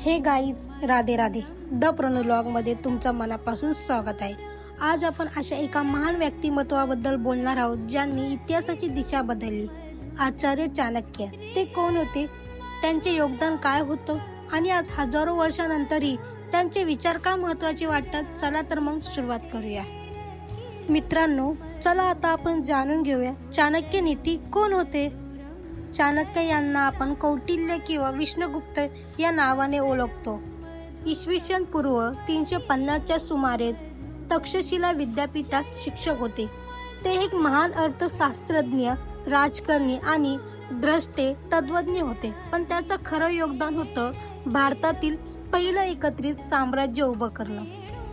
हे guys Radhe Radhe. The मध्ये तुमचं मनापासून स्वागत आहे. आज आपण अशा एका महान व्यक्तिमत्वाबद्दल बोलणार आहोत ज्यांनी इतिहासाची दिशा बदलली. आचार्य चाणक्य. ते कोण होते? त्यांचे योगदान काय होतं? आणि आज हजारो वर्षानंतरही त्यांचे विचार का महत्त्वाचे वाटतात? चला तर मग सुरुवात करूया. मित्रांनो चला आता आपण जाणून घेऊया चाणक्य नीती कोण होते? चाणक्य यांना आपण कौटिल्य किंवा विष्णुगुप्त या नावाने ओळखतो. इसवी सन पूर्व तीनशे पन्नासच्या सुमारे तक्षशिला विद्यापीठात शिक्षक होते. ते एक महान अर्थशास्त्रज्ञ राजकारणी आणि द्रष्टे तत्वज्ञ होते. पण त्याचं खरं योगदान होतं भारतातील पहिलं एकत्रित साम्राज्य उभं करणं.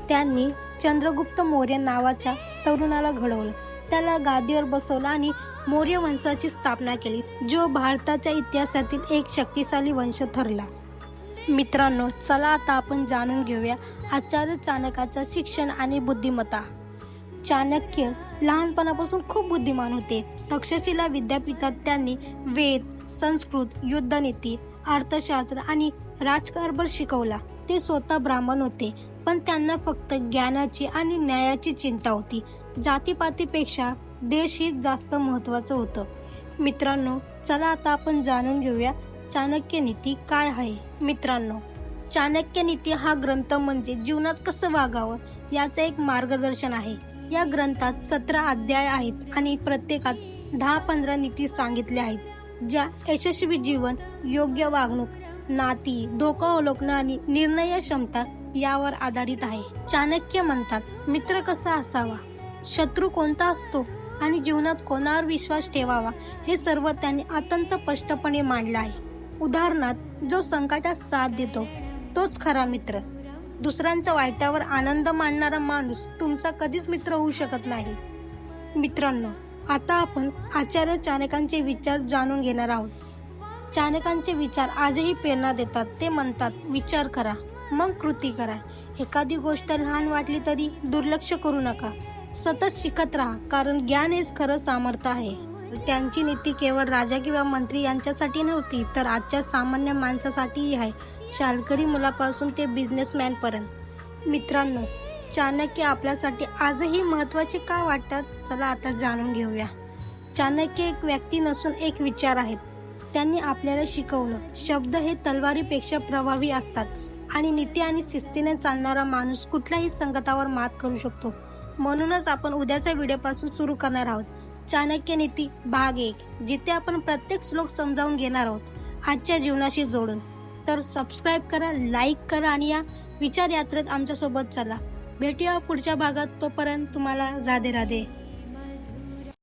त्यांनी चंद्रगुप्त मौर्य नावाच्या तरुणाला घडवलं. त्याला गादीवर बसवलं आणि मौर्य वंशाची स्थापना केली जो भारताच्या इतिहासातील एक शक्तिशाली वंश ठरला. मित्रांनो चला आता आपण जाणून घेऊया आचार्य चाणकाचं शिक्षण आणि बुद्धिमत्ता. चाणक्य लहानपणापासून खूप बुद्धिमान होते. तक्षशिला विद्यापीठात त्यांनी वेद संस्कृत युद्धनीती अर्थशास्त्र आणि राजकारभार शिकवला. ते स्वतः ब्राह्मण होते पण त्यांना फक्त ज्ञानाची आणि न्यायाची चिंता होती. जातीपातीपेक्षा देश ही जास्त महत्वाचं होतं. मित्रांनो चला आता आपण जाणून घेऊया चाणक्य नीती काय आहे. मित्रांनो चाणक्य नीती हा ग्रंथ म्हणजे जीवनात कसं वागावं याचं एक मार्गदर्शन आहे. या ग्रंथात सतरा अध्याय आहेत आणि प्रत्येकात दहा पंधरा नीती सांगितल्या आहेत ज्या यशस्वी जीवन योग्य वागणूक नाती धोका ओळखणं आणि निर्णय क्षमता यावर आधारित आहे. चाणक्य म्हणतात मित्र कसा असावा? शत्रू कोणता असतो आणि जीवनात कोणावर विश्वास ठेवावा हे सर्व त्यांनी अत्यंत स्पष्टपणे मांडलं आहे. उदाहरणार्थ जो संकटात साथ देतो तोच खरा मित्र. दुसऱ्यांच्या वाईटावर आनंद मानणारा माणूस तुमचा कधीच मित्र होऊ शकत नाही. मित्रांनो आता आपण आचार्य चाणकांचे विचार जाणून घेणार आहोत. चाणकांचे विचार आजही प्रेरणा देतात. ते म्हणतात विचार करा मग कृती करा. एखादी गोष्ट लहान वाटली तरी दुर्लक्ष करू नका. सतत शिकत राहा कारण ज्ञान हेच खरं सामर्थ्य आहे. त्यांची नीती केवळ राजा किंवा मंत्री यांच्यासाठी नव्हती तर आजच्या सामान्य माणसासाठीही आहे. शालकरी मुलापासून ते बिझनेसमॅनपर्यंत मित्रांनो चाणक्य आपल्यासाठी आजही महत्त्वाचे का वाटतात चला आता जाणून घेऊया. चाणक्य एक व्यक्ती नसून एक विचार आहेत. त्यांनी आपल्याला शिकवलं शब्द हे तलवारीपेक्षा प्रभावी असतात. आणि नीती आणि शिस्तीने चालणारा माणूस कुठल्याही संकटावर मात करू शकतो. म्हणूनच आपण उद्याच्या व्हिडिओपासून सुरू करणार आहोत. चाणक्य नीती भाग एक जिथे आपण प्रत्येक श्लोक समजावून घेणार आहोत. आजच्या जीवनाशी जोडून. तर सबस्क्राईब करा लाईक करा आणि या विचार यात्रेत आमच्यासोबत चला. भेटूया पुढच्या भागात. तोपर्यंत तुम्हाला राधे राधे.